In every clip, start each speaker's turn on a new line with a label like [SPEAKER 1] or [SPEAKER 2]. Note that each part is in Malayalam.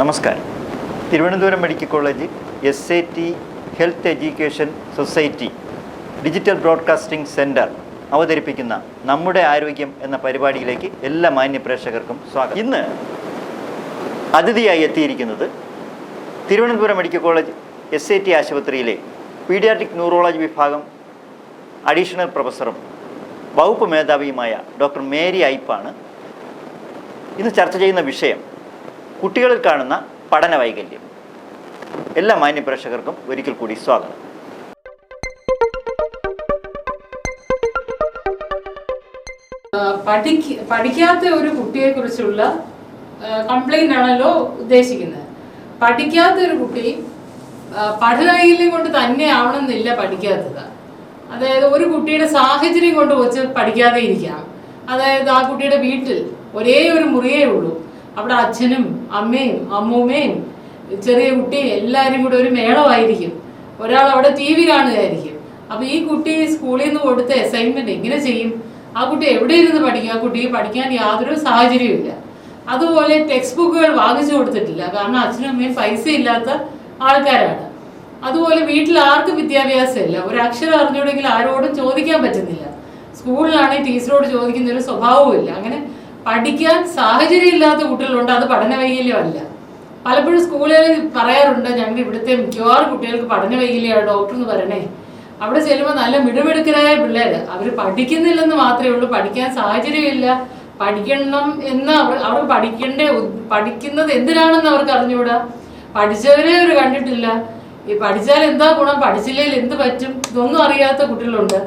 [SPEAKER 1] നമസ്കാരം. Thiruvananthapuram medical college S I T health education society digital broadcasting centre അവതരിപ്പിക്കുന്ന നമ്മുടെ ആരോഗ്യം എന്ന പരിപാടിയിലേക്ക് എല്ലാ മാന്യപ്രേക്ഷകർക്കും സ്വാഗതം. ഇന്ന് അതിഥിയായി എത്തിയിരിക്കുന്നത് Thiruvananthapuram medical college S I T ആശുപത്രിയിലെ പീഡിയാട്രിക് ന്യൂറോളജി വിഭാഗം അഡീഷണൽ പ്രൊഫസറും വകുപ്പ് മേധാവിയുമായ ഡോക്ടർ മേരി ഐപ്പാണ് ഇന്ന് ചർച്ച ചെയ്യുന്ന വിഷയം കുട്ടികളിൽ കാണുന്ന പഠന വൈകല്യം. എല്ലാ മാന്യ പ്രേക്ഷകർക്കും ഒരിക്കൽ കൂടി സ്വാഗതം.
[SPEAKER 2] പഠിക്കാത്ത ഒരു കുട്ടിയെ കുറിച്ചുള്ള കംപ്ലൈന്റ് ആണല്ലോ ഉദ്ദേശിക്കുന്നത്. പഠിക്കാത്ത ഒരു കുട്ടി പഠനവൈകല്യം കൊണ്ട് തന്നെ ആവണമെന്നില്ല പഠിക്കാത്തത്. അതായത് ഒരു കുട്ടിയുടെ സാഹചര്യം കൊണ്ട് വെച്ച് പഠിക്കാതെ ഇരിക്കാം. അതായത് ആ കുട്ടിയുടെ വീട്ടിൽ ഒരേ ഒരു മുറിയേ ഉള്ളൂ. അവിടെ അച്ഛനും അമ്മയും അമ്മൂമ്മയും ചെറിയ കുട്ടി എല്ലാവരും കൂടെ ഒരു മേളമായിരിക്കും. ഒരാൾ അവിടെ ടി വി കാണുകയായിരിക്കും. അപ്പൊ ഈ കുട്ടി സ്കൂളിൽ നിന്ന് കൊടുത്ത അസൈൻമെന്റ് എങ്ങനെ ചെയ്യും? ആ കുട്ടി എവിടെ ഇരുന്ന് പഠിക്കും? ആ കുട്ടിക്ക് പഠിക്കാൻ യാതൊരു സാഹചര്യവും അതുപോലെ ടെക്സ്റ്റ് ബുക്കുകൾ വാങ്ങിച്ചു കൊടുത്തിട്ടില്ല. കാരണം അച്ഛനും അമ്മയും പൈസ ഇല്ലാത്ത ആൾക്കാരാണ്. അതുപോലെ വീട്ടിൽ ആർക്കും വിദ്യാഭ്യാസമില്ല. ഒരു അക്ഷരം അറിഞ്ഞുകൂടെങ്കിൽ ആരോടും ചോദിക്കാൻ പറ്റുന്നില്ല. സ്കൂളിലാണെങ്കിൽ ടീച്ചറോട് ചോദിക്കുന്ന ഒരു സ്വഭാവവും ഇല്ല. അങ്ങനെ പഠിക്കാൻ സാഹചര്യം ഇല്ലാത്ത കുട്ടികളുണ്ട് അത് പഠന വൈകല്യമല്ല പലപ്പോഴും സ്കൂളുകളിൽ പറയാറുണ്ട് ഞങ്ങൾ ഇവിടുത്തെ മിക്കവാറും കുട്ടികൾക്ക് പഠന വൈകല്യമാണ് ഡോക്ടർ എന്ന് പറയണേ. അവിടെ ചെല്ലുമ്പോൾ നല്ല മിടുമിടുക്കരായ പിള്ളേർ അവർ പഠിക്കുന്നില്ലെന്ന് മാത്രമേ ഉള്ളൂ പഠിക്കാൻ സാഹചര്യമില്ല. പഠിക്കണം എന്ന് അവർ അവർ പഠിക്കേണ്ട പഠിക്കുന്നത് എന്തിനാണെന്ന് അവർക്ക് അറിഞ്ഞുകൂടാ? പഠിച്ചവരെ അവർ കണ്ടിട്ടില്ല. ഈ പഠിച്ചാൽ എന്താ ഗുണം പഠിച്ചില്ലെങ്കിൽ എന്ത് പറ്റും? ഇതൊന്നും അറിയാത്ത കുട്ടികളുണ്ട്.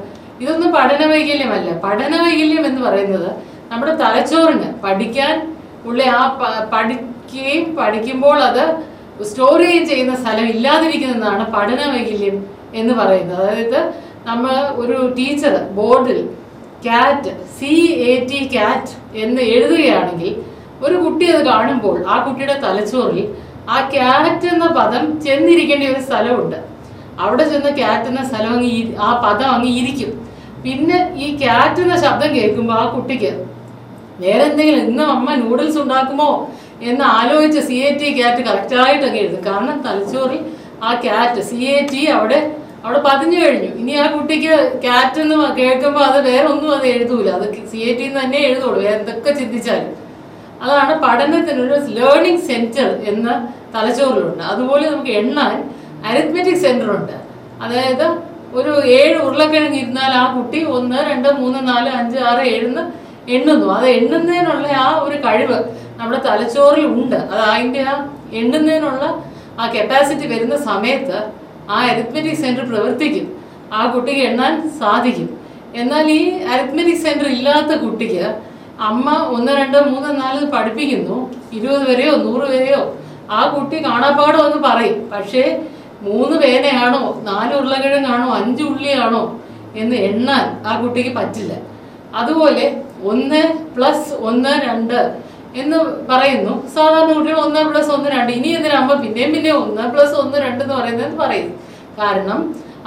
[SPEAKER 2] ഇതൊന്നും പഠന വൈകല്യമല്ല പഠന വൈകല്യം എന്ന് പറയുന്നത് നമ്മുടെ തലച്ചോറിന് പഠിക്കാൻ ഉള്ള ആ പഠിക്കുകയും പഠിക്കുമ്പോൾ അത് സ്റ്റോർ ചെയ്യുകയും ചെയ്യുന്ന സ്ഥലം ഇല്ലാതിരിക്കുന്നതാണ് പഠന വൈകല്യം എന്ന് പറയുന്നത്. അതായത് നമ്മൾ ഒരു ടീച്ചർ ബോർഡിൽ കാറ്റ് സി എ ടി കാറ്റ് എന്ന് എഴുതുകയാണെങ്കിൽ ഒരു കുട്ടി അത് കാണുമ്പോൾ ആ കുട്ടിയുടെ തലച്ചോറിൽ ആ കാറ്റ് എന്ന പദം ചെന്നിരിക്കേണ്ട ഒരു സ്ഥലമുണ്ട്. അവിടെ ചെന്ന് കാറ്റ് എന്ന സ്ഥലം അങ്ങ് ആ പദം അങ്ങ് ഇരിക്കും. പിന്നെ ഈ കാറ്റ് എന്ന ശബ്ദം കേൾക്കുമ്പോൾ ആ കുട്ടിക്ക് വേറെ എന്തെങ്കിലും ഇന്ന് അമ്മ നൂഡിൽസ് ഉണ്ടാക്കുമോ എന്ന് ആലോചിച്ച് സി എ ടി ക്യാറ്റ് കറക്റ്റായിട്ടൊക്കെ എഴുതും. കാരണം തലച്ചോറിൽ ആ ക്യാറ്റ് സി എ ടി അവിടെ അവിടെ പതിഞ്ഞു കഴിഞ്ഞു. ഇനി ആ കുട്ടിക്ക് ക്യാറ്റ് എന്ന് കേൾക്കുമ്പോൾ അത് വേറെ ഒന്നും അത് എഴുതൂല. അത് സി എ ടി തന്നെ എഴുതുള്ളൂ. എന്തൊക്കെ ചിന്തിച്ചാലും. അതാണ് പഠനത്തിനൊരു ലേണിംഗ് സെന്റർ എന്ന തലച്ചോറിലുണ്ട്. അതുപോലെ നമുക്ക് എണ്ണാൻ അരിത്മെറ്റിക് സെന്റർ ഉണ്ട്. അതായത് ഒരു ഏഴ് ഉരുളക്കിഴങ്ങ് ഇരുന്നാൽ ആ കുട്ടി ഒന്ന് രണ്ട് മൂന്ന് നാല് അഞ്ച് ആറ് ഏഴെന്ന് എണ്ണുന്നു. അത് എണ്ണുന്നതിനുള്ള ആ ഒരു കഴിവ് നമ്മുടെ തലച്ചോറിൽ ഉണ്ട്. അത് അതിന്റെ ആ എണ്ണുന്നതിനുള്ള ആ കപ്പാസിറ്റി വരുന്ന സമയത്ത് ആ അരിത്മെറ്റിക് സെന്റർ പ്രവർത്തിക്കും. ആ കുട്ടിക്ക് എണ്ണാൻ സാധിക്കും. എന്നാൽ ഈ അരിത്മെറ്റിക് സെന്റർ ഇല്ലാത്ത കുട്ടിക്ക് അമ്മ ഒന്ന് രണ്ട് മൂന്ന് നാല് പഠിപ്പിക്കുന്നു. ഇരുപത് വരെയോ നൂറ് വരെയോ. ആ കുട്ടി കാണാപ്പാടോ എന്ന് പറയും. പക്ഷേ മൂന്ന് പേനയാണോ നാല് ഉരുളക്കിഴങ്ങാണോ അഞ്ച് ഉള്ളിയാണോ എന്ന് എണ്ണാൻ ആ കുട്ടിക്ക് പറ്റില്ല. അതുപോലെ ഒന്ന് പ്ലസ് ഒന്ന് രണ്ട് എന്ന് പറയുന്നു. സാധാരണ കുട്ടികൾ ഒന്ന് പ്ലസ് ഒന്ന് രണ്ട്. ഇനി എന്തിനാകുമ്പോൾ പിന്നെയും പിന്നെയും ഒന്ന് പ്ലസ് ഒന്ന് രണ്ട് എന്ന് പറയുന്നത് പറയുന്നു കാരണം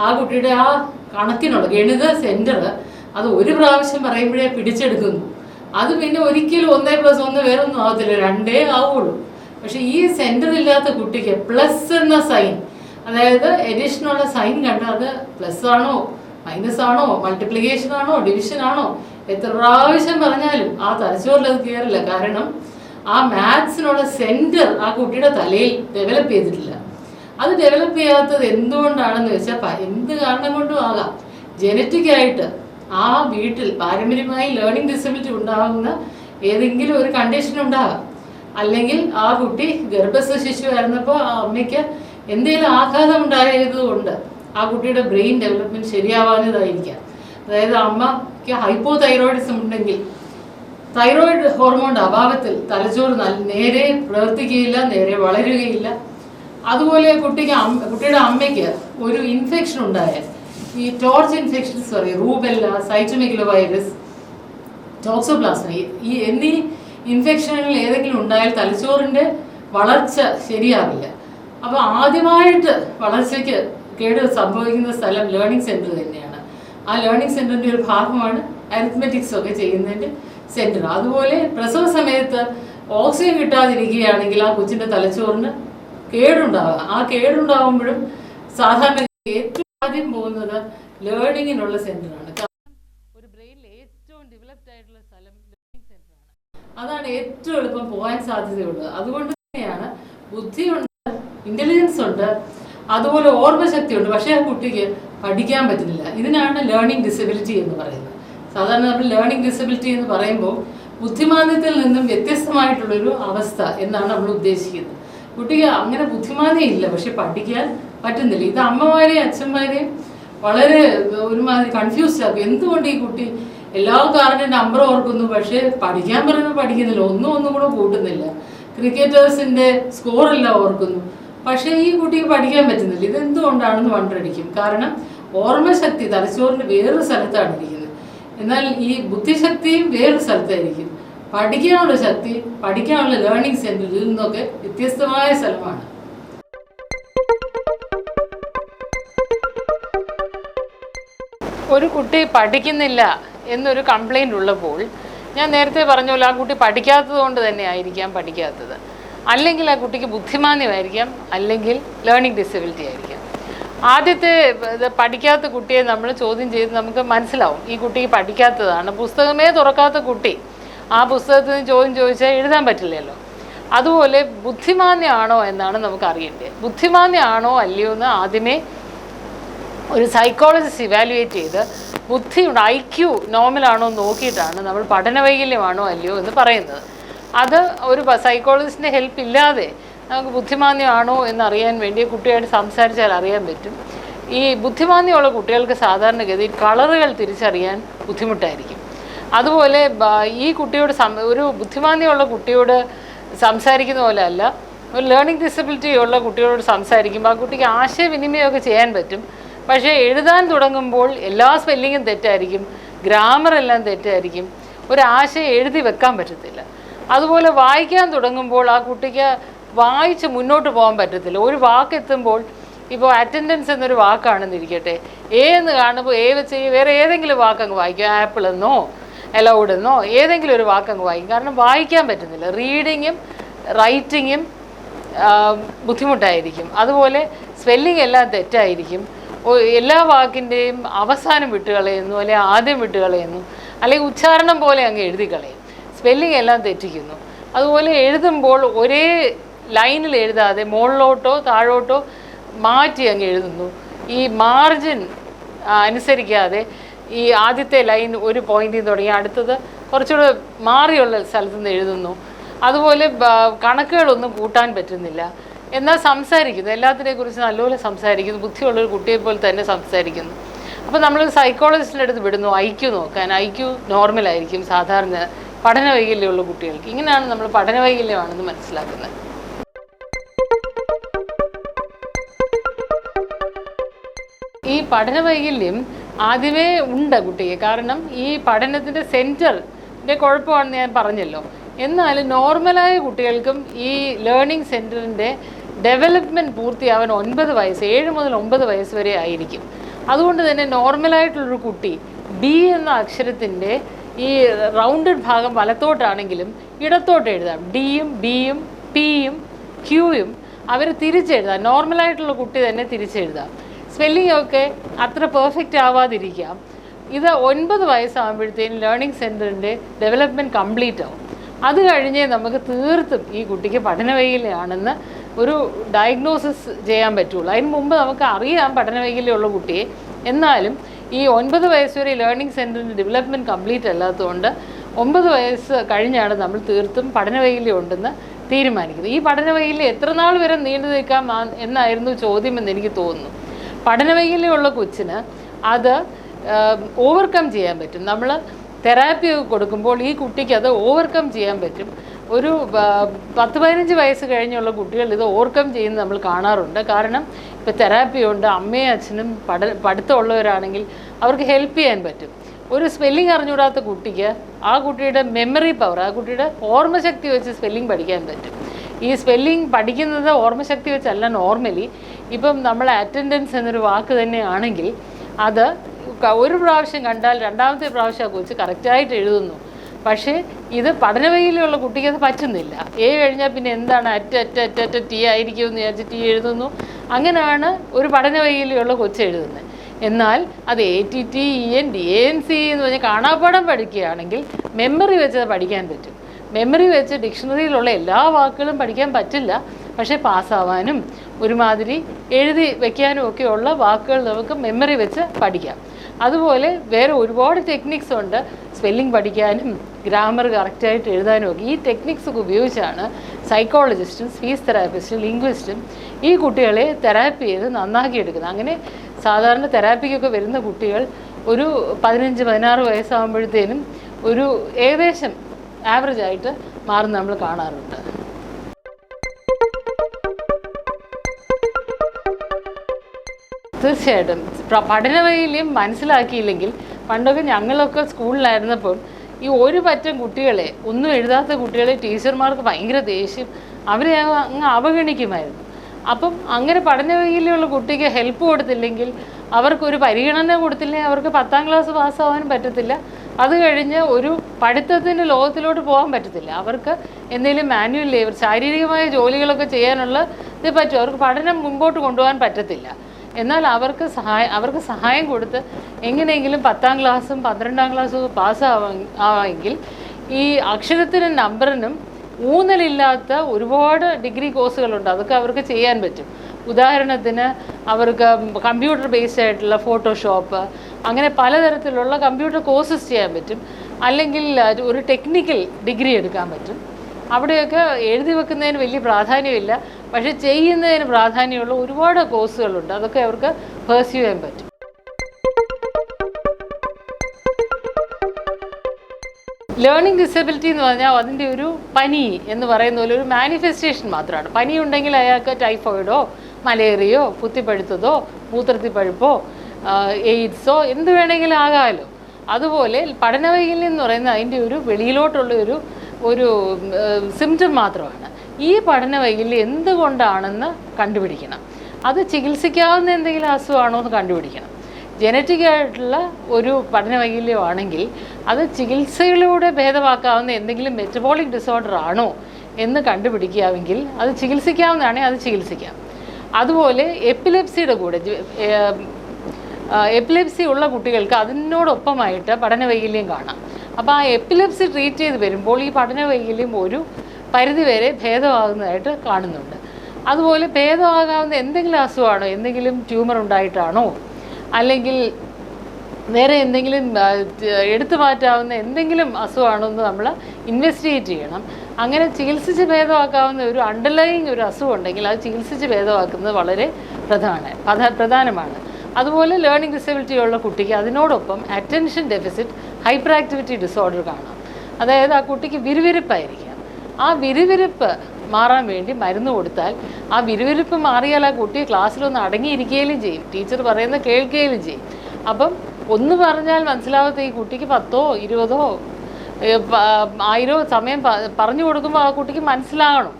[SPEAKER 2] ആ കുട്ടിയുടെ ആ കണക്കിനുള്ള ഗണിത സെന്റർ അത് ഒരു പ്രാവശ്യം പറയുമ്പോഴേ പിടിച്ചെടുക്കുന്നു. അത് പിന്നെ ഒരിക്കലും ഒന്ന് പ്ലസ് ഒന്ന് വേറെ ഒന്നും ആവത്തില്ല. രണ്ടേ ആവുള്ളൂ. പക്ഷെ ഈ സെന്റർ ഇല്ലാത്ത കുട്ടിക്ക് പ്ലസ് എന്ന സൈൻ അതായത് എഡിഷനുള്ള സൈൻ കണ്ട അത് പ്ലസ് ആണോ മൈനസ് ആണോ മൾട്ടിപ്ലിക്കേഷൻ ആണോ ഡിവിഷൻ ആണോ എത്ര പ്രാവശ്യം പറഞ്ഞാലും ആ തലച്ചോറിൽ അത് കയറില്ല കാരണം ആ മാത്സിനുള്ള സെന്റർ ആ കുട്ടിയുടെ തലയിൽ ഡെവലപ്പ് ചെയ്തിട്ടില്ല. അത് ഡെവലപ്പ് ചെയ്യാത്തത് എന്തുകൊണ്ടാണെന്ന് വെച്ചാൽ എന്ത് കാരണം കൊണ്ടും ആകാം. ജനറ്റിക് ആയിട്ട് ആ വീട്ടിൽ പാരമ്പര്യമായി ലേണിംഗ് ഡിസബിലിറ്റി ഉണ്ടാകുന്ന ഏതെങ്കിലും ഒരു കണ്ടീഷൻ ഉണ്ടാകാം. അല്ലെങ്കിൽ ആ കുട്ടി ഗർഭസ്ഥ ശിശു ആയിരുന്നപ്പോൾ ആ അമ്മയ്ക്ക് എന്തെങ്കിലും ആഘാതം ഉണ്ടായതുകൊണ്ട് ആ കുട്ടിയുടെ ബ്രെയിൻ ഡെവലപ്മെന്റ് ശരിയാവാഞ്ഞതായിരിക്കാം. അതായത് അമ്മയ്ക്ക് ഹൈപ്പോ തൈറോയിഡിസം ഉണ്ടെങ്കിൽ തൈറോയിഡ് ഹോർമോണിന്റെ അഭാവത്തിൽ തലച്ചോറ് നേരെ പ്രവർത്തിക്കുകയില്ല നേരെ വളരുകയില്ല. അതുപോലെ കുട്ടിക്ക് കുട്ടിയുടെ അമ്മയ്ക്ക് ഒരു ഇൻഫെക്ഷൻ ഉണ്ടായാൽ ഈ ടോർച്ച് ഇൻഫെക്ഷൻസ് പറയും റൂബെല്ല സൈറ്റോമെഗിലോ വൈറസ് ടോക്സോപ്ലാസ്മ ഈ എന്നീ ഇൻഫെക്ഷനുകൾ ഏതെങ്കിലും ഉണ്ടായാൽ തലച്ചോറിന്റെ വളർച്ച ശരിയാവില്ല. അപ്പോൾ ആദ്യമായിട്ട് വളർച്ചയ്ക്ക് കേട് സംഭവിക്കുന്ന സ്ഥലം ലേണിംഗ് സെന്റർ തന്നെയാണ്. ആ ലേണിംഗ് സെന്ററിന്റെ ഒരു ഭാഗമാണ് അരിത്മെറ്റിക്സ് ഒക്കെ ചെയ്യുന്നതിന്റെ സെന്റർ അതുപോലെ പ്രസവ സമയത്ത് ഓക്സിജൻ കിട്ടാതിരിക്കുകയാണെങ്കിൽ ആ കൊച്ചിന്റെ തലച്ചോറിന് കേടുണ്ടാവുക ആ കേടുണ്ടാകുമ്പോഴും സാധാരണ ഏറ്റവും ആദ്യം പോകുന്നത് ലേണിങ്ങിനുള്ള സെന്ററാണ് ഒരു ബ്രെയിനിൽ ഏറ്റവും ഡെവലപ്ഡ് ആയിട്ടുള്ള സ്ഥലം ലേണിംഗ് സെന്ററാണ് അതാണ് ഏറ്റവും എളുപ്പം പോകാൻ സാധ്യതയുള്ളത്. അതുകൊണ്ട് തന്നെയാണ് ബുദ്ധിയുണ്ട് ഇന്റലിജൻസ് ഉണ്ട് അതുപോലെ ഓർമ്മശക്തി ഉണ്ട് പക്ഷേ ആ കുട്ടിക്ക് പഠിക്കാൻ പറ്റുന്നില്ല. ഇതിനാണ് ലേണിംഗ് ഡിസബിലിറ്റി എന്ന് പറയുന്നത്. സാധാരണ നമ്മൾ ലേണിംഗ് ഡിസബിലിറ്റി എന്ന് പറയുമ്പോൾ ബുദ്ധിമാന്ദ്യത്തിൽ നിന്നും വ്യത്യസ്തമായിട്ടുള്ളൊരു അവസ്ഥ എന്നാണ് നമ്മൾ ഉദ്ദേശിക്കുന്നത്. കുട്ടിക്ക് അങ്ങനെ ബുദ്ധിമാനയില്ല പക്ഷെ പഠിക്കാൻ പറ്റുന്നില്ല. ഇത് അമ്മമാരെയും അച്ഛന്മാരെയും വളരെ ഒരുമാതിരി കൺഫ്യൂസ്ഡ് ആക്കും. എന്തുകൊണ്ട് ഈ കുട്ടി എല്ലാ കാറിന്റെ നമ്പർ ഓർക്കുന്നു പക്ഷേ പഠിക്കാൻ പറയുമ്പോൾ പഠിക്കുന്നില്ല. ഒന്നും ഒന്നും കൂടെ കൂട്ടുന്നില്ല. ക്രിക്കറ്റേഴ്സിന്റെ സ്കോറെല്ലാം ഓർക്കുന്നു. പക്ഷേ ഈ കുട്ടിക്ക് പഠിക്കാൻ പറ്റുന്നില്ല. ഇത് എന്തുകൊണ്ടാണെന്ന് വണ്ടടിക്കും. കാരണം ഓർമ്മശക്തി തലച്ചോറിൽ വേറൊരു സ്ഥലത്താണ് ഇരിക്കുന്നത്. എന്നാൽ ഈ ബുദ്ധിശക്തിയും വേറൊരു സ്ഥലത്തായിരിക്കും. പഠിക്കാനുള്ള ശക്തി പഠിക്കാനുള്ള ലേണിംഗ് സെന്റർ ഇതിൽ നിന്നൊക്കെ വ്യത്യസ്തമായ സ്ഥലമാണ്. ഒരു കുട്ടി പഠിക്കുന്നില്ല എന്നൊരു കംപ്ലൈന്റ് ഉള്ളപ്പോൾ ഞാൻ നേരത്തെ പറഞ്ഞ പോലെ ആ കുട്ടി പഠിക്കാത്തത് കൊണ്ട് തന്നെ ആയിരിക്കാം പഠിക്കാത്തത്. അല്ലെങ്കിൽ ആ കുട്ടിക്ക് ബുദ്ധിമാന്യമായിരിക്കാം അല്ലെങ്കിൽ ലേണിംഗ് ഡിസബിലിറ്റി ആയിരിക്കാം. ആദ്യത്തെ പഠിക്കാത്ത കുട്ടിയെ നമ്മൾ ചോദ്യം ചെയ്ത് നമുക്ക് മനസ്സിലാവും ഈ കുട്ടി പഠിക്കാത്തതാണ് പുസ്തകമേ തുറക്കാത്ത കുട്ടി ആ പുസ്തകത്തിൽ നിന്ന് ചോദ്യം ചോദിച്ചാൽ എഴുതാൻ പറ്റില്ലല്ലോ. അതുപോലെ ബുദ്ധിമാന്യമാണോ എന്നാണ് നമുക്ക് അറിയേണ്ടത്. ബുദ്ധിമാന്യമാണോ അല്ലയോ എന്ന് ആദ്യമേ ഒരു സൈക്കോളജിസ്റ്റ് ഇവാലുവേറ്റ് ചെയ്ത് ബുദ്ധിയുടെ ഐ ക്യു നോർമലാണോ നോക്കിയിട്ടാണ് നമ്മൾ പഠന പഠനവൈകല്യമാണോ അല്ലയോ എന്ന് പറയുന്നത്. അത് ഒരു സൈക്കോളജിസ്റ്റിന്റെ ഹെൽപ്പ് ഇല്ലാതെ നമുക്ക് ബുദ്ധിമാന്യമാണോ എന്നറിയാൻ വേണ്ടി കുട്ടിയായിട്ട് സംസാരിച്ചാൽ അറിയാൻ പറ്റും. ഈ ബുദ്ധിമാന്യമുള്ള കുട്ടികൾക്ക് സാധാരണഗതിയിൽ കളറുകൾ തിരിച്ചറിയാൻ ബുദ്ധിമുട്ടായിരിക്കും. അതുപോലെ ഈ കുട്ടിയോട് ഒരു ബുദ്ധിമാന്യമുള്ള കുട്ടിയോട് സംസാരിക്കുന്ന പോലെ അല്ല ഒരു ലേണിംഗ് ഡിസബിലിറ്റി ഉള്ള കുട്ടികളോട് സംസാരിക്കുമ്പോൾ ആ കുട്ടിക്ക് ആശയവിനിമയമൊക്കെ ചെയ്യാൻ പറ്റും. പക്ഷേ എഴുതാൻ തുടങ്ങുമ്പോൾ എല്ലാ സ്പെല്ലിങ്ങും തെറ്റായിരിക്കും ഗ്രാമറെല്ലാം തെറ്റായിരിക്കും ഒരു ആശയം എഴുതി വെക്കാൻ പറ്റത്തില്ല. അതുപോലെ വായിക്കാൻ തുടങ്ങുമ്പോൾ ആ കുട്ടിക്ക് വായിച്ച് മുന്നോട്ട് പോകാൻ പറ്റത്തില്ല. ഒരു വാക്ക് എത്തുമ്പോൾ ഇപ്പോൾ അറ്റൻഡൻസ് എന്നൊരു വാക്കാണെന്നിരിക്കട്ടെ. എ എന്ന് കാണുമ്പോൾ എ വെച്ച് വേറെ ഏതെങ്കിലും വാക്കങ്ങ് വായിക്കും. ആപ്പിൾ എന്നോ അലൗഡ് എന്നോ ഏതെങ്കിലും ഒരു വാക്കങ്ങ് വായിക്കും. കാരണം വായിക്കാൻ പറ്റുന്നില്ല. റീഡിങ്ങും റൈറ്റിങ്ങും ബുദ്ധിമുട്ടായിരിക്കും. അതുപോലെ സ്പെല്ലിംഗ് എല്ലാം തെറ്റായിരിക്കും. എല്ലാ വാക്കിന്റെയും അവസാനം വിട്ടുകളയുന്നു അല്ലെങ്കിൽ ആദ്യം വിട്ടുകളയുന്നു അല്ലെങ്കിൽ ഉച്ചാരണം പോലെ അങ്ങ് എഴുതി കളയും സ്പെല്ലിംഗ് എല്ലാം തെറ്റിക്കുന്നു. അതുപോലെ എഴുതുമ്പോൾ ഒരേ ലൈനിൽ എഴുതാതെ മുകളിലോട്ടോ താഴോട്ടോ മാറ്റി അങ്ങ് എഴുതുന്നു. ഈ മാർജിൻ അനുസരിക്കാതെ ഈ ആദ്യത്തെ ലൈൻ ഒരു പോയിന്റിൽ നിന്ന് തുടങ്ങി അടുത്തത് കുറച്ചുകൂടെ മാറിയുള്ള സ്ഥലത്ത് നിന്ന് എഴുതുന്നു. അതുപോലെ കണക്കുകളൊന്നും കൂട്ടാൻ പറ്റുന്നില്ല. എന്നാൽ സംസാരിക്കുന്നു. എല്ലാത്തിനെ കുറിച്ച് നല്ലപോലെ സംസാരിക്കുന്നു. ബുദ്ധിയുള്ള ഒരു കുട്ടിയെ പോലെ തന്നെ സംസാരിക്കുന്നു. അപ്പോൾ നമ്മൾ സൈക്കോളജിസ്റ്റിന്റെ അടുത്ത് വിടുന്നു. ഐ ക്യു നോക്കാൻ. ഐ ക്യു നോർമലായിരിക്കും സാധാരണ പഠന വൈകല്യമുള്ള കുട്ടികൾക്ക്. ഇങ്ങനെയാണ് നമ്മൾ പഠന വൈകല്യമാണെന്ന് മനസ്സിലാക്കുന്നത്. ഈ പഠന വൈകല്യം ആദ്യമേ ഉണ്ട് കുട്ടിക്ക്. കാരണം ഈ പഠനത്തിന്റെ സെന്ററിന്റെ കുഴപ്പമാണെന്ന് ഞാൻ പറഞ്ഞല്ലോ. എന്നാൽ നോർമലായ കുട്ടികൾക്കും ഈ ലേണിംഗ് സെന്ററിന്റെ ഡെവലപ്മെന്റ് പൂർത്തിയാവാൻ ഒൻപത് വയസ്സ് ഏഴ് മുതൽ ഒമ്പത് വയസ്സ് വരെ ആയിരിക്കും. അതുകൊണ്ട് തന്നെ നോർമലായിട്ടുള്ളൊരു കുട്ടി ബി എന്ന അക്ഷരത്തിന്റെ ഈ റൗണ്ടഡ് ഭാഗം വലത്തോട്ടാണെങ്കിലും ഇടത്തോട്ട് എഴുതാം. ഡിയും ബിയും പിയും ക്യൂയും അവർ തിരിച്ചെഴുതാം. നോർമലായിട്ടുള്ള കുട്ടി തന്നെ തിരിച്ചെഴുതാം. സ്പെല്ലിംഗ് ഒക്കെ അത്ര പെർഫെക്റ്റ് ആവാതിരിക്കാം. ഇത് ഒൻപത് വയസ്സാകുമ്പോഴത്തേനും ലേണിംഗ് സെന്ററിന്റെ ഡെവലപ്മെന്റ് കംപ്ലീറ്റ് ആവും. അത് കഴിഞ്ഞേ നമുക്ക് തീർത്തും ഈ കുട്ടിക്ക് പഠനവൈകല്യമാണെന്ന് ഒരു ഡയഗ്നോസിസ് ചെയ്യാൻ പറ്റുള്ളൂ. അതിന് മുമ്പ് നമുക്ക് അറിയാം പഠനവൈകല്യമുള്ള കുട്ടിയെ. എന്നാലും ഈ ഒൻപത് വയസ്സ് വരെ ലേണിംഗ് സെന്ററിന്റെ ഡെവലപ്മെന്റ് കംപ്ലീറ്റ് അല്ലാത്തതുകൊണ്ട് ഒമ്പത് വയസ്സ് കഴിഞ്ഞാണ് നമ്മൾ തീർത്തും പഠനവൈകല്യം ഉണ്ടെന്ന് തീരുമാനിക്കുന്നത്. ഈ പഠനവൈകല്യം എത്ര നാൾ വരെ നീണ്ടു നിൽക്കാം എന്നായിരുന്നു ചോദ്യമെന്ന് എനിക്ക് തോന്നുന്നു. പഠനവൈകല്യമുള്ള കൊച്ചിന് അത് ഓവർകം ചെയ്യാൻ പറ്റും. നമ്മൾ തെറാപ്പി കൊടുക്കുമ്പോൾ ഈ കുട്ടിക്ക് അത് ഓവർകം ചെയ്യാൻ പറ്റും. ഒരു പത്ത് പതിനഞ്ച് വയസ്സ് കഴിഞ്ഞുള്ള കുട്ടികൾ ഇത് ഓവർകം ചെയ്യുന്നത് നമ്മൾ കാണാറുണ്ട്. കാരണം ഇപ്പോൾ തെറാപ്പി ഉണ്ട് അമ്മയും അച്ഛനും പഠ പഠിത്തമുള്ളവരാണെങ്കിൽ അവർക്ക് ഹെൽപ്പ് ചെയ്യാൻ പറ്റും. ഒരു സ്പെല്ലിംഗ് അറിഞ്ഞുകൂടാത്ത കുട്ടിക്ക് ആ കുട്ടിയുടെ മെമ്മറി പവർ ആ കുട്ടിയുടെ ഓർമ്മശക്തി വെച്ച് സ്പെല്ലിംഗ് പഠിക്കാൻ പറ്റും. ഈ സ്പെല്ലിംഗ് പഠിക്കുന്നത് ഓർമ്മശക്തി വെച്ചല്ല നോർമലി ഇപ്പം നമ്മൾ അറ്റൻഡൻസ് എന്നൊരു വാക്ക് തന്നെയാണെങ്കിൽ അത് ഒരു പ്രാവശ്യം കണ്ടാൽ രണ്ടാമത്തെ പ്രാവശ്യം ആ കൊച്ച് കറക്റ്റായിട്ട് എഴുതുന്നു. പക്ഷേ ഇത് പഠനവൈകല്യമുള്ള കുട്ടിക്ക് അത് പറ്റുന്നില്ല. എ കഴിഞ്ഞാൽ പിന്നെ എന്താണ് അറ്റ അറ്റ അറ്റ അറ്റ ടി ആയിരിക്കും എന്ന് വിചാരിച്ച് ടി എഴുതുന്നു. അങ്ങനെയാണ് ഒരു പഠനവൈകല്യമുള്ള കൊച്ച് എഴുതുന്നത് എന്നാൽ അത് A T T E N D A N C എന്ന് പറഞ്ഞാൽ കാണാപ്പാടം പഠിക്കുകയാണെങ്കിൽ മെമ്മറി വെച്ച് പഠിക്കാൻ പറ്റും. മെമ്മറി വെച്ച് ഡിക്ഷണറിയിലുള്ള എല്ലാ വാക്കുകളും പഠിക്കാൻ പറ്റില്ല. പക്ഷേ പാസ്സാവാനും ഒരുമാതിരി എഴുതി വയ്ക്കാനും ഒക്കെയുള്ള വാക്കുകൾ നമുക്ക് മെമ്മറി വെച്ച് പഠിക്കാം. അതുപോലെ വേറെ ഒരുപാട് ടെക്നിക്സ് ഉണ്ട്. സ്പെല്ലിംഗ് പഠിക്കാനും ഗ്രാമർ കറക്റ്റായിട്ട് എഴുതാനും ഒക്കെ. ഈ ടെക്നിക്സ് ഒക്കെ ഉപയോഗിച്ചാണ് സൈക്കോളജിസ്റ്റും സ്പീച്ച് തെറാപ്പിസ്റ്റും ലിംഗ്വിസ്റ്റും ഈ കുട്ടികളെ തെറാപ്പി ചെയ്ത് നന്നാക്കി എടുക്കുന്നത്. അങ്ങനെ സാധാരണ തെറാപ്പിക്കൊക്കെ വരുന്ന കുട്ടികൾ ഒരു പതിനഞ്ച് പതിനാറ് വയസ്സാകുമ്പോഴത്തേനും ഒരു ഏകദേശം ആവറേജായിട്ട് മാറുന്ന നമ്മൾ കാണാറുണ്ട്. തീർച്ചയായിട്ടും. പഠനവൈകല്യം മനസ്സിലാക്കിയില്ലെങ്കിൽ പണ്ടൊക്കെ ഞങ്ങളൊക്കെ സ്കൂളിലായിരുന്നപ്പം ഈ ഒരു പറ്റം കുട്ടികളെ ഒന്നും എഴുതാത്ത കുട്ടികളെ ടീച്ചർമാർക്ക് ഭയങ്കര ദേഷ്യം. അവരെ അങ്ങ് അങ്ങ് അവഗണിക്കുമായിരുന്നു. അപ്പം അങ്ങനെ പഠനവൈകല്യമുള്ള കുട്ടിക്ക് ഹെൽപ്പ് കൊടുത്തില്ലെങ്കിൽ അവർക്കൊരു പരിഗണന കൊടുത്തില്ലെങ്കിൽ അവർക്ക് പത്താം ക്ലാസ് പാസ്സാവാനും പറ്റത്തില്ല. അത് കഴിഞ്ഞ് ഒരു പഠിത്തത്തിന്റെ ലോകത്തിലോട്ട് പോകാൻ പറ്റത്തില്ല. അവർക്ക് എന്തെങ്കിലും മാനുവൽ ലേബർ ശാരീരികമായ ജോലികളൊക്കെ ചെയ്യാനുള്ള ഇത് പറ്റും. അവർക്ക് പഠനം മുമ്പോട്ട് കൊണ്ടുപോകാൻ പറ്റത്തില്ല. എന്നാൽ അവർക്ക് സഹായം അവർക്ക് സഹായം കൊടുത്ത് എങ്ങനെയെങ്കിലും പത്താം ക്ലാസ്സും പന്ത്രണ്ടാം ക്ലാസ്സും പാസ്സാവാ ആവാമെങ്കിൽ ഈ അക്ഷരത്തിനും നമ്പറിനും ഊന്നലില്ലാത്ത ഒരുപാട് ഡിഗ്രി കോഴ്സുകളുണ്ട്. അതൊക്കെ അവർക്ക് ചെയ്യാൻ പറ്റും. ഉദാഹരണത്തിന് അവർക്ക് കമ്പ്യൂട്ടർ ബേസ്ഡ് ആയിട്ടുള്ള ഫോട്ടോഷോപ്പ് അങ്ങനെ പലതരത്തിലുള്ള കമ്പ്യൂട്ടർ കോഴ്സസ് ചെയ്യാൻ പറ്റും. അല്ലെങ്കിൽ ഒരു ടെക്നിക്കൽ ഡിഗ്രി എടുക്കാൻ പറ്റും. അവിടെയൊക്കെ എഴുതി വെക്കുന്നതിന് വലിയ പ്രാധാന്യമില്ല. പക്ഷെ ചെയ്യുന്നതിന് പ്രാധാന്യമുള്ള ഒരുപാട് കോഴ്സുകളുണ്ട്. അതൊക്കെ അവർക്ക് പേഴ്സ്യൂ ചെയ്യാൻ പറ്റും. ലേണിംഗ് ഡിസബിലിറ്റി എന്ന് പറഞ്ഞാൽ അതിന്റെ ഒരു പനി എന്ന് പറയുന്ന പോലെ ഒരു മാനിഫെസ്റ്റേഷൻ മാത്രമാണ്. പനി ഉണ്ടെങ്കിൽ അയാൾക്ക് ടൈഫോയിഡോ മലേറിയോ കുത്തിപ്പഴുത്തതോ മൂത്രത്തിപ്പഴുപ്പോ എയ്ഡ്സോ എന്ത് വേണമെങ്കിലും ആകാമല്ലോ. അതുപോലെ പഠനവൈകല്യം എന്ന് പറയുന്നത് അതിന്റെ ഒരു വെളിയിലോട്ടുള്ള ഒരു ഒരു സിംറ്റം മാത്രമാണ്. ഈ പഠന വൈകല്യം എന്തുകൊണ്ടാണെന്ന് കണ്ടുപിടിക്കണം. അത് ചികിത്സിക്കാവുന്ന എന്തെങ്കിലും അസുഖമാണോ എന്ന് കണ്ടുപിടിക്കണം. ജനറ്റിക് ആയിട്ടുള്ള ഒരു പഠനവൈകല്യമാണെങ്കിൽ അത് ചികിത്സയിലൂടെ ഭേദമാക്കാവുന്ന എന്തെങ്കിലും മെറ്റബോളിക് ഡിസോർഡർ ആണോ എന്ന് കണ്ടുപിടിക്കാമെങ്കിൽ അത് ചികിത്സിക്കാവുന്നതാണെങ്കിൽ അത് ചികിത്സിക്കാം. അതുപോലെ എപ്പിലെപ്സിയുടെ കൂടെ എപ്പിലെപ്സി ഉള്ള കുട്ടികൾക്ക് അതിനോടൊപ്പമായിട്ട് പഠന വൈകല്യം കാണാം. അപ്പോൾ ആ എപ്പിലെപ്സി ട്രീറ്റ് ചെയ്ത് വരുമ്പോൾ ഈ പഠന വൈകല്യം ഒരു പരിധിവരെ ഭേദമാകുന്നതായിട്ട് കാണുന്നുണ്ട്. അതുപോലെ ഭേദമാകാവുന്ന എന്തെങ്കിലും അസുഖമാണോ? എന്തെങ്കിലും ട്യൂമർ ഉണ്ടായിട്ടാണോ? അല്ലെങ്കിൽ വേറെ എന്തെങ്കിലും എടുത്തു മാറ്റാവുന്ന എന്തെങ്കിലും അസുഖമാണോ എന്ന് നമ്മൾ ഇൻവെസ്റ്റിഗേറ്റ് ചെയ്യണം. അങ്ങനെ ചികിത്സിച്ച് ഭേദമാക്കാവുന്ന ഒരു അണ്ടർലൈങ് ഒരു അസുഖം ഉണ്ടെങ്കിൽ അത് ചികിത്സിച്ച് ഭേദമാക്കുന്നത് വളരെ പ്രധാന പ്രധാ- പ്രധാനമാണ്. അതുപോലെ ലേണിംഗ് ഡിസബിലിറ്റി ഉള്ള കുട്ടിക്ക് അതിനോടൊപ്പം attention deficit hyper activity disorder കാണാം. അതായത് ആ കുട്ടിക്ക് വിരുവിരിപ്പായിരിക്കാം ആ വിരുവിരിപ്പ് മാറാൻ വേണ്ടി മരുന്ന് കൊടുത്താൽ ആ വിരുവിരിപ്പ് മാറിയാൽ ആ കുട്ടി ക്ലാസ്സിലൊന്ന് അടങ്ങിയിരിക്കുകയും ചെയ്യും. ടീച്ചർ പറയുന്ന കേൾക്കുകയും ചെയ്യും. അപ്പം ഒന്ന് പറഞ്ഞാൽ മനസ്സിലാവാത്ത ഈ കുട്ടിക്ക് പത്തോ ഇരുപതോ ആയിരോ സമയം പറഞ്ഞു കൊടുക്കുമ്പോൾ ആ കുട്ടിക്ക് മനസ്സിലാകണം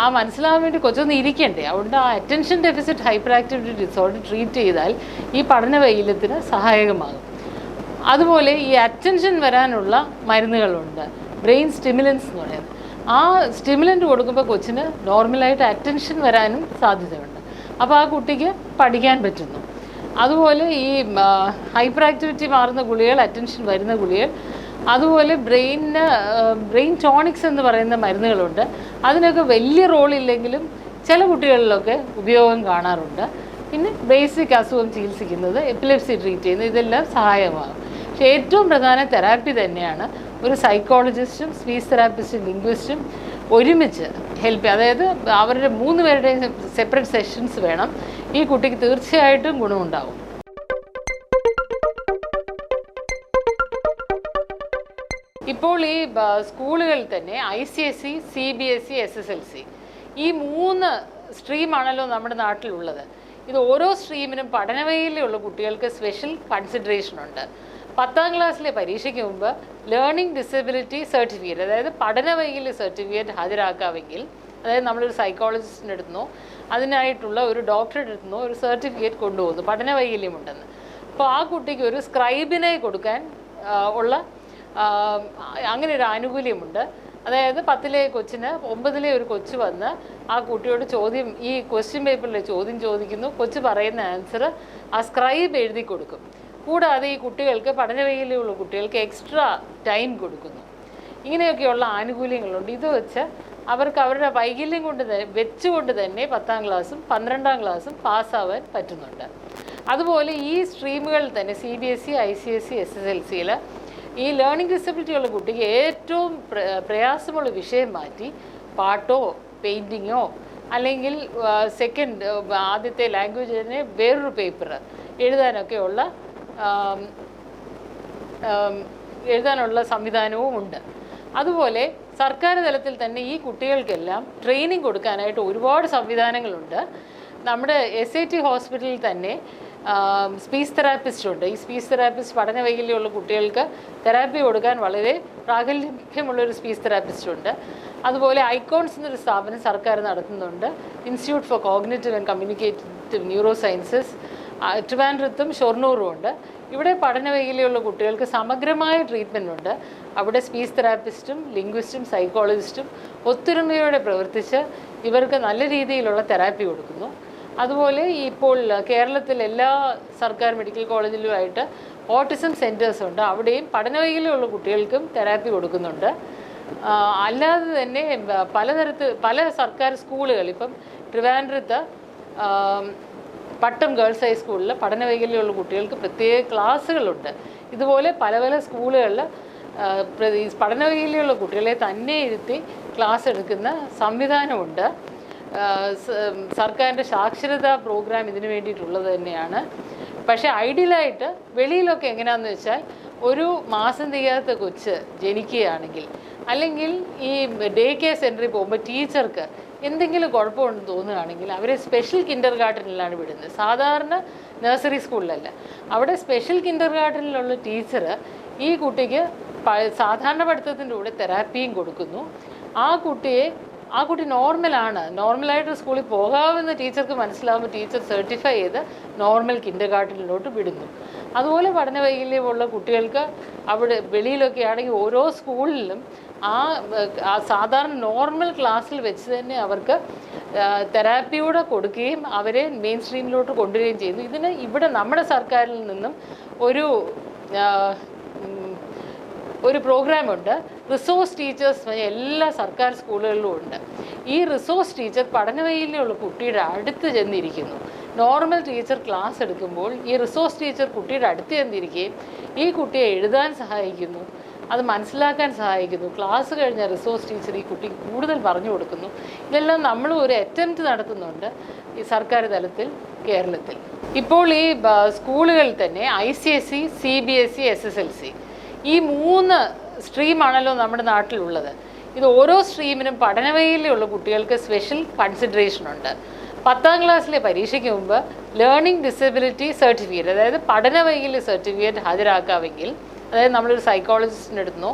[SPEAKER 2] ആ മനസ്സിലാവാൻ വേണ്ടി കൊച്ചൊന്ന് ഇരിക്കണ്ടേ. അതുകൊണ്ട് ആ attention deficit hyperactivity disorder treat ചെയ്താൽ ഈ പഠന വൈകല്യത്തിന് സഹായകമാകും. അതുപോലെ ഈ അറ്റൻഷൻ വരാനുള്ള മരുന്നുകളുണ്ട്. ബ്രെയിൻ സ്റ്റിമുലൻസ് എന്ന് പറയുന്നത്. ആ സ്റ്റിമുലന്റ് കൊടുക്കുമ്പോൾ കൊച്ചിന് നോർമലായിട്ട് അറ്റൻഷൻ വരാനും സാധ്യതയുണ്ട്. അപ്പോൾ ആ കുട്ടിക്ക് പഠിക്കാൻ പറ്റുന്നു. അതുപോലെ ഈ ഹൈപ്പർ ആക്ടിവിറ്റി മാറുന്ന ഗുളികൾ അറ്റൻഷൻ വരുന്ന ഗുളികൾ അതുപോലെ ബ്രെയിനിന് ബ്രെയിൻ ടോണിക്സ് എന്ന് പറയുന്ന മരുന്നുകളുണ്ട്. അതിനൊക്കെ വലിയ റോളില്ലെങ്കിലും ചില കുട്ടികളിലൊക്കെ ഉപയോഗം കാണാറുണ്ട്. പിന്നെ ബേസിക് അസുഖം ചികിത്സിക്കുന്നത് എപ്പിലെപ്സി ട്രീറ്റ് ചെയ്യുന്നത് ഇതെല്ലാം സഹായമാകും പക്ഷേ ഏറ്റവും പ്രധാന തെറാപ്പി തന്നെയാണ് ഒരു സൈക്കോളജിസ്റ്റും സ്പീച്ച് തെറാപ്പിസ്റ്റും ലിംഗ്വിസ്റ്റും ഒരുമിച്ച് ഹെൽപ്പ് അതായത് അവരുടെ മൂന്ന് പേരുടെയും സെപ്പറേറ്റ് സെഷൻസ് വേണം. ഈ കുട്ടിക്ക് തീർച്ചയായിട്ടും ഗുണമുണ്ടാവും. ഇപ്പോൾ ഈ സ്കൂളുകളിൽ തന്നെ I C S C C B S C S S L C ഈ മൂന്ന് സ്ട്രീമാണല്ലോ നമ്മുടെ നാട്ടിലുള്ളത്. ഇത് ഓരോ സ്ട്രീമിനും പഠനവൈകല്യമുള്ള കുട്ടികൾക്ക് സ്പെഷ്യൽ കൺസിഡറേഷൻ ഉണ്ട്. പത്താം ക്ലാസ്സിലെ പരീക്ഷയ്ക്ക് മുമ്പ് ലേണിംഗ് ഡിസബിലിറ്റി സർട്ടിഫിക്കറ്റ് അതായത് പഠന വൈകല്യ സർട്ടിഫിക്കറ്റ് ഹാജരാക്കാമെങ്കിൽ അതായത് നമ്മളൊരു സൈക്കോളജിസ്റ്റിന്റെ അടുത്തുനിന്നോ അതിനായിട്ടുള്ള ഒരു ഡോക്ടറുടെ അടുത്തുനിന്നോ ഒരു സർട്ടിഫിക്കറ്റ് കൊണ്ടുപോകുന്നു പഠന വൈകല്യമുണ്ടെന്ന്. അപ്പോൾ ആ കുട്ടിക്ക് ഒരു സ്ക്രൈബിനെ കൊടുക്കാൻ ഉള്ള അങ്ങനെ ഒരു ആനുകൂല്യമുണ്ട്. അതായത് പത്തിലെ കൊച്ചിന് ഒമ്പതിലെ ഒരു കൊച്ചു വന്ന് ആ കുട്ടിയോട് ചോദ്യം ഈ ക്വസ്റ്റ്യൻ പേപ്പറിലെ ചോദ്യം ചോദിക്കുന്നു കൊച്ചു പറയുന്ന ആൻസർ ആ സ്ക്രൈബ് എഴുതി കൊടുക്കും. കൂടാതെ ഈ കുട്ടികൾക്ക് പഠനവൈകല്യമുള്ള കുട്ടികൾക്ക് എക്സ്ട്രാ ടൈം കൊടുക്കുന്നു. ഇങ്ങനെയൊക്കെയുള്ള ആനുകൂല്യങ്ങളുണ്ട്. ഇത് വെച്ച് അവർക്ക് അവരുടെ വൈകല്യം കൊണ്ട് തന്നെ വെച്ചുകൊണ്ട് തന്നെ പത്താം ക്ലാസ്സും പന്ത്രണ്ടാം ക്ലാസ്സും പാസ്സാവാൻ പറ്റുന്നുണ്ട്. അതുപോലെ ഈ സ്ട്രീമുകളിൽ തന്നെ C B S E I C S C S S L സിയിൽ ഈ ലേണിംഗ് ഡിസബിലിറ്റി ഉള്ള കുട്ടിക്ക് ഏറ്റവും പ്ര- പ്രയാസമുള്ള വിഷയം മാറ്റി പാട്ടോ പെയിന്റിങ്ങോ അല്ലെങ്കിൽ സെക്കൻഡ് ആദ്യത്തെ ലാംഗ്വേജിനെ വേറൊരു പേപ്പർ എഴുതാനൊക്കെയുള്ള എഴുതാനുള്ള സംവിധാനവും ഉണ്ട്. അതുപോലെ സർക്കാർ തലത്തിൽ തന്നെ ഈ കുട്ടികൾക്കെല്ലാം ട്രെയിനിങ് കൊടുക്കാനായിട്ട് ഒരുപാട് സംവിധാനങ്ങളുണ്ട്. നമ്മുടെ എസ് ഐ ടി ഹോസ്പിറ്റലിൽ തന്നെ സ്പീച്ച് തെറാപ്പിസ്റ്റ് ഉണ്ട്. ഈ സ്പീച്ച് തെറാപ്പിസ്റ്റ് പഠന വൈകല്യമുള്ള കുട്ടികൾക്ക് തെറാപ്പി കൊടുക്കാൻ വളരെ പ്രാഗൽഭ്യമുള്ളൊരു സ്പീച്ച് തെറാപ്പിസ്റ്റ് ഉണ്ട്. അതുപോലെ ഐക്കോൺസ് എന്നൊരു സ്ഥാപനം സർക്കാർ നടത്തുന്നുണ്ട്. Institute for cognitive and communicative neurosciences ട്രിവാൻഡ്രത്തും ഷൊർണൂറും ഉണ്ട്. ഇവിടെ പഠനവൈകല്യമുള്ള കുട്ടികൾക്ക് സമഗ്രമായ ട്രീറ്റ്മെന്റ് ഉണ്ട്. അവിടെ സ്പീച്ച് തെറാപ്പിസ്റ്റും ലിംഗ്വിസ്റ്റും സൈക്കോളജിസ്റ്റും ഒത്തൊരുമയോടെ പ്രവർത്തിച്ച് ഇവർക്ക് നല്ല രീതിയിലുള്ള തെറാപ്പി കൊടുക്കുന്നു. അതുപോലെ ഇപ്പോൾ കേരളത്തിൽ എല്ലാ സർക്കാർ മെഡിക്കൽ കോളേജിലുമായിട്ട് ഓട്ടിസം സെന്റേഴ്സ് ഉണ്ട്. അവിടെയും പഠനവൈകല്യമുള്ള കുട്ടികൾക്കും തെറാപ്പി കൊടുക്കുന്നുണ്ട്. അല്ലാതെ തന്നെ പലതരത്ത് പല സർക്കാർ സ്കൂളുകൾ ഇപ്പം ട്രിവാൻഡ്രത്ത് പട്ടം ഗേൾസ് ഹൈസ്കൂളിൽ പഠനവൈകല്യമുള്ള കുട്ടികൾക്ക് പ്രത്യേക ക്ലാസ്സുകളുണ്ട്. ഇതുപോലെ പല പല സ്കൂളുകളിൽ പഠന വൈകല്യമുള്ള കുട്ടികളെ തന്നെ ഇരുത്തി ക്ലാസ് എടുക്കുന്ന സംവിധാനമുണ്ട്. സർക്കാരിന്റെ സാക്ഷരതാ പ്രോഗ്രാം ഇതിന് വേണ്ടിയിട്ടുള്ളത് തന്നെയാണ്. പക്ഷേ ഐഡിയലായിട്ട് വെളിയിലൊക്കെ എങ്ങനെയാണെന്ന് വെച്ചാൽ ഒരു മാസം തികയാത്ത കൊച്ച് ജനിക്കുകയാണെങ്കിൽ അല്ലെങ്കിൽ ഈ ഡേ കെയർ സെന്ററിൽ പോകുമ്പോൾ ടീച്ചർക്ക് എന്തെങ്കിലും കുഴപ്പമുണ്ടെന്ന് തോന്നുകയാണെങ്കിൽ അവരെ സ്പെഷ്യൽ കിൻഡർ ഗാർഡനിലാണ് വിടുന്നത്. സാധാരണ നഴ്സറി സ്കൂളിലല്ല അവിടെ സ്പെഷ്യൽ കിൻഡർ ഗാർഡനിലുള്ള ടീച്ചർ ഈ കുട്ടിക്ക് സാധാരണ പഠിത്തത്തിന്റെ കൂടെ തെറാപ്പിയും കൊടുക്കുന്നു. ആ കുട്ടിയെ ആ കുട്ടി നോർമലാണ് നോർമലായിട്ട് സ്കൂളിൽ പോകാമെന്ന് ടീച്ചർക്ക് മനസ്സിലാകുമ്പോൾ ടീച്ചർ സർട്ടിഫൈ ചെയ്ത് നോർമൽ കിൻഡർ ഗാർഡനിലോട്ട് വിടുന്നു. അതുപോലെ പഠന വൈകല്യമുള്ള കുട്ടികൾക്ക് അവിടെ വെളിയിലൊക്കെ ആണെങ്കിൽ ഓരോ സ്കൂളിലും ആ സാധാരണ നോർമൽ ക്ലാസ്സിൽ വെച്ച് തന്നെ അവർക്ക് തെറാപ്പിയൂടെ കൊടുക്കുകയും അവരെ മെയിൻ സ്ട്രീമിലോട്ട് കൊണ്ടുവരികയും ചെയ്യുന്നു. ഇതിന് ഇവിടെ നമ്മുടെ സർക്കാരിൽ നിന്നും ഒരു ഒരു പ്രോഗ്രാമുണ്ട്. റിസോഴ്സ് ടീച്ചേഴ്സ് എല്ലാ സർക്കാർ സ്കൂളുകളിലും ഉണ്ട്. ഈ റിസോഴ്സ് ടീച്ചർ പഠനവയിലുള്ള കുട്ടിയുടെ അടുത്ത് ചെന്നിരിക്കുന്നു. നോർമൽ ടീച്ചർ ക്ലാസ് എടുക്കുമ്പോൾ ഈ റിസോഴ്സ് ടീച്ചർ കുട്ടിയുടെ അടുത്ത് ചെന്നിരിക്കുകയും ഈ കുട്ടിയെ എഴുതാൻ സഹായിക്കുന്നു. അത് മനസ്സിലാക്കാൻ സഹായിക്കുന്നു. ക്ലാസ് കഴിഞ്ഞ റിസോഴ്സ് ടീച്ചർ ഈ കുട്ടി കൂടുതൽ പറഞ്ഞു കൊടുക്കുന്നു. ഇതെല്ലാം നമ്മൾ ഒരു അറ്റംപ്റ്റ് നടത്തുന്നുണ്ട് ഈ സർക്കാർ തലത്തിൽ കേരളത്തിൽ. ഇപ്പോൾ ഈ സ്കൂളുകളിൽ തന്നെ I C S C C B S C S S L C ഈ മൂന്ന് സ്ട്രീമാണല്ലോ നമ്മുടെ നാട്ടിലുള്ളത്. ഇത് ഓരോ സ്ട്രീമിനും പഠനവൈകല്യമുള്ള കുട്ടികൾക്ക് സ്പെഷ്യൽ കൺസിഡറേഷൻ ഉണ്ട്. പത്താം ക്ലാസ്സിലെ പരീക്ഷയ്ക്ക് മുമ്പ് ലേണിംഗ് ഡിസബിലിറ്റി സർട്ടിഫിക്കറ്റ് അതായത് പഠനവൈകല്യ സർട്ടിഫിക്കറ്റ് ഹാജരാക്കാമെങ്കിൽ അതായത് നമ്മളൊരു സൈക്കോളജിസ്റ്റിന്റെ അടുത്തുനിന്നോ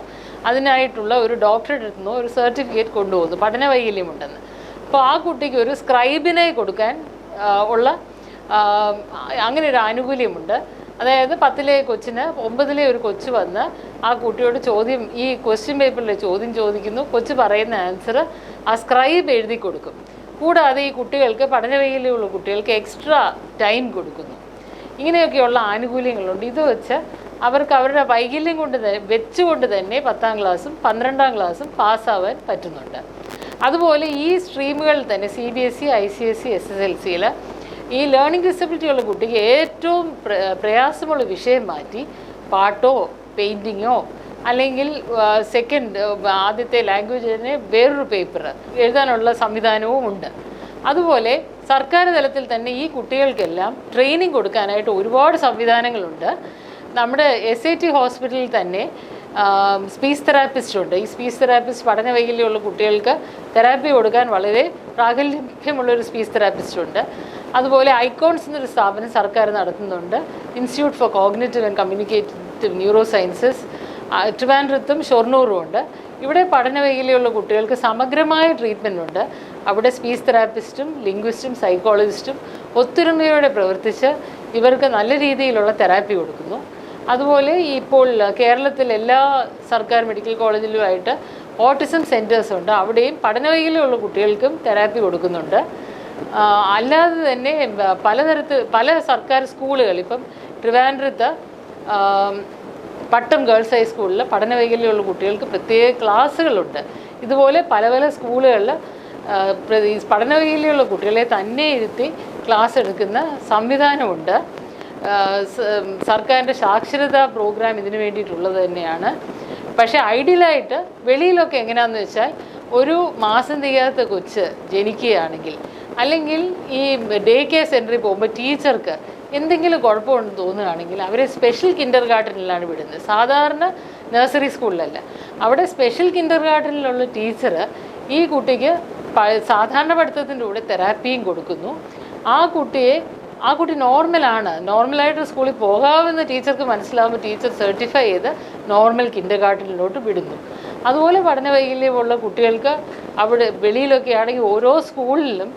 [SPEAKER 2] അതിനായിട്ടുള്ള ഒരു ഡോക്ടറുടെ അടുത്തുനിന്നോ ഒരു സർട്ടിഫിക്കറ്റ് കൊണ്ടുപോകുന്നു. പഠനവൈകല്യമുണ്ടെന്ന് അപ്പോൾ ആ കുട്ടിക്ക് ഒരു സ്ക്രൈബിനെ കൊടുക്കാൻ ഉള്ള അങ്ങനെ ഒരു ആനുകൂല്യമുണ്ട്. അതായത് പത്തിലെ കൊച്ചിന് ഒമ്പതിലെ ഒരു കൊച്ചു വന്ന് ആ കുട്ടിയോട് ചോദ്യം ഈ ക്വസ്റ്റ്യൻ പേപ്പറിലെ ചോദ്യം ചോദിക്കുന്നു. കൊച്ച് പറയുന്ന ആൻസർ ആ സ്ക്രൈബ് എഴുതി കൊടുക്കും. കൂടാതെ ഈ കുട്ടികൾക്ക് പഠനവൈകല്യമുള്ള കുട്ടികൾക്ക് എക്സ്ട്രാ ടൈം കൊടുക്കുന്നു. ഇങ്ങനെയൊക്കെയുള്ള ആനുകൂല്യങ്ങളുണ്ട്. ഇത് വെച്ച് അവർക്ക് അവരുടെ വൈകല്യം കൊണ്ട് തന്നെ വെച്ചുകൊണ്ട് തന്നെ പത്താം ക്ലാസ്സും പന്ത്രണ്ടാം ക്ലാസ്സും പാസ്സാവാൻ പറ്റുന്നുണ്ട്. അതുപോലെ ഈ സ്ട്രീമുകളിൽ തന്നെ C B S E I C S S S L സിയിൽ ഈ ലേണിംഗ് ഡിസബിലിറ്റി ഉള്ള കുട്ടിക്ക് ഏറ്റവും പ്രയാസമുള്ള വിഷയം മാറ്റി പാട്ടോ പെയിന്റിങ്ങോ അല്ലെങ്കിൽ സെക്കൻഡ് ആദ്യത്തെ ലാംഗ്വേജിനെ വേറൊരു പേപ്പർ എഴുതാനുള്ള സംവിധാനവും ഉണ്ട്. അതുപോലെ സർക്കാർ തലത്തിൽ തന്നെ ഈ കുട്ടികൾക്കെല്ലാം ട്രെയിനിങ് കൊടുക്കാനായിട്ട് ഒരുപാട് സംവിധാനങ്ങളുണ്ട്. നമ്മുടെ എസ് ഐ ടി ഹോസ്പിറ്റലിൽ തന്നെ സ്പീച്ച് തെറാപ്പിസ്റ്റ് ഉണ്ട്. ഈ സ്പീച്ച് തെറാപ്പിസ്റ്റ് പഠന വൈകല്യമുള്ള കുട്ടികൾക്ക് തെറാപ്പി കൊടുക്കാൻ വളരെ പ്രാഗൽഭ്യമുള്ളൊരു സ്പീച്ച് തെറാപ്പിസ്റ്റ് ഉണ്ട്. അതുപോലെ ഐക്കോൺസ് എന്നൊരു സ്ഥാപനം സർക്കാർ നടത്തുന്നുണ്ട്. Institute for cognitive and communicative neurosciences ട്രിവാൻഡ്രത്തും ഷൊർണൂറും ഉണ്ട്. ഇവിടെ പഠന വൈകല്യമുള്ള കുട്ടികൾക്ക് സമഗ്രമായ ട്രീറ്റ്മെന്റ് ഉണ്ട്. അവിടെ സ്പീച്ച് തെറാപ്പിസ്റ്റും ലിംഗ്വിസ്റ്റും സൈക്കോളജിസ്റ്റും ഒത്തൊരുമയോടെ പ്രവർത്തിച്ച് ഇവർക്ക് നല്ല രീതിയിലുള്ള തെറാപ്പി കൊടുക്കുന്നു. അതുപോലെ ഇപ്പോൾ കേരളത്തിൽ എല്ലാ സർക്കാർ മെഡിക്കൽ കോളേജിലുമായിട്ട് ഓട്ടിസം സെന്റേഴ്സ് ഉണ്ട്. അവിടെയും പഠനവൈകല്യമുള്ള കുട്ടികൾക്കും തെറാപ്പി കൊടുക്കുന്നുണ്ട്. അല്ലാതെ തന്നെ പലതരത്ത് പല സർക്കാർ സ്കൂളുകൾ ഇപ്പം ട്രിവാൻഡ്രത്ത് പട്ടം ഗേൾസ് ഹൈസ്കൂളിൽ പഠനവൈകല്യമുള്ള കുട്ടികൾക്ക് പ്രത്യേക ക്ലാസ്സുകളുണ്ട്. ഇതുപോലെ പല പല സ്കൂളുകളിൽ പഠനവൈകല്യമുള്ള കുട്ടികളെ തന്നെ ഇരുത്തി ക്ലാസ് എടുക്കുന്ന സംവിധാനമുണ്ട്. സർക്കാരിന്റെ സാക്ഷരതാ പ്രോഗ്രാം ഇതിനു വേണ്ടിയിട്ടുള്ളത് തന്നെയാണ്. പക്ഷേ ഐഡിയലായിട്ട് വെളിയിലൊക്കെ എങ്ങനെയാണെന്ന് വെച്ചാൽ ഒരു മാസം തികയാത്ത കൊച്ച് ജനിക്കുകയാണെങ്കിൽ അല്ലെങ്കിൽ ഈ ഡേ കെയർ സെന്ററിൽ പോകുമ്പോൾ ടീച്ചർക്ക് എന്തെങ്കിലും കുഴപ്പമുണ്ടെന്ന് തോന്നുകയാണെങ്കിൽ അവരെ സ്പെഷ്യൽ കിൻഡർ ഗാർഡനിലാണ് വിടുന്നത്. സാധാരണ നഴ്സറി സ്കൂളിലല്ല. അവിടെ സ്പെഷ്യൽ കിൻഡർ ഗാർഡനിലുള്ള ടീച്ചർ ഈ കുട്ടിക്ക് സാധാരണ പഠിത്തത്തിന്റെ കൂടെ തെറാപ്പിയും കൊടുക്കുന്നു. ആ കുട്ടിയെ ആ കുട്ടി നോർമലാണ് നോർമലായിട്ട് സ്കൂളിൽ പോകാമെന്ന് ടീച്ചർക്ക് മനസ്സിലാകുമ്പോൾ ടീച്ചർ സർട്ടിഫൈ ചെയ്ത് നോർമൽ കിൻഡർ ഗാർഡനിലോട്ട് വിടുന്നു. അതുപോലെ പഠന വൈകല്യമുള്ള കുട്ടികൾക്ക് അവിടെ വെളിയിലൊക്കെ ആണെങ്കിൽ ഓരോ സ്കൂളിലും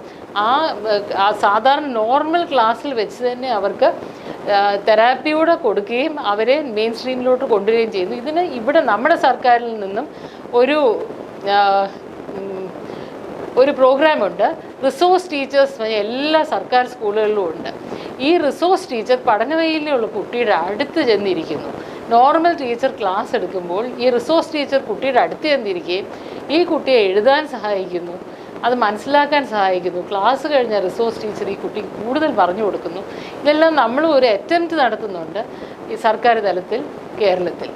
[SPEAKER 2] ആ സാധാരണ നോർമൽ ക്ലാസ്സിൽ വെച്ച് തന്നെ അവർക്ക് തെറാപ്പിയോടെ കൊടുക്കുകയും അവരെ മെയിൻ സ്ട്രീമിലോട്ട് കൊണ്ടുവരികയും ചെയ്യുന്നു. ഇതിന് ഇവിടെ നമ്മുടെ സർക്കാരിൽ നിന്നും ഒരു ഒരു പ്രോഗ്രാമുണ്ട് റിസോഴ്സ് ടീച്ചേഴ്സ് എല്ലാ സർക്കാർ സ്കൂളുകളിലും ഉണ്ട്. ഈ റിസോഴ്സ് ടീച്ചർ പഠനവയിലുള്ള കുട്ടിയുടെ അടുത്ത് ചെന്നിരിക്കുന്നു. നോർമൽ ടീച്ചർ ക്ലാസ് എടുക്കുമ്പോൾ ഈ റിസോഴ്സ് ടീച്ചർ കുട്ടിയുടെ അടുത്ത് ചെന്നിരിക്കുകയും ഈ കുട്ടിയെ എഴുതാൻ സഹായിക്കുന്നു അത് മനസ്സിലാക്കാൻ സഹായിക്കുന്നു. ക്ലാസ് കഴിഞ്ഞ റിസോഴ്സ് ടീച്ചർ ഈ കുട്ടി കൂടുതൽ പറഞ്ഞു കൊടുക്കുന്നു. ഇതെല്ലാം നമ്മൾ ഒരു അറ്റംപ്റ്റ് നടത്തുന്നുണ്ട് ഈ സർക്കാർ തലത്തിൽ കേരളത്തിൽ.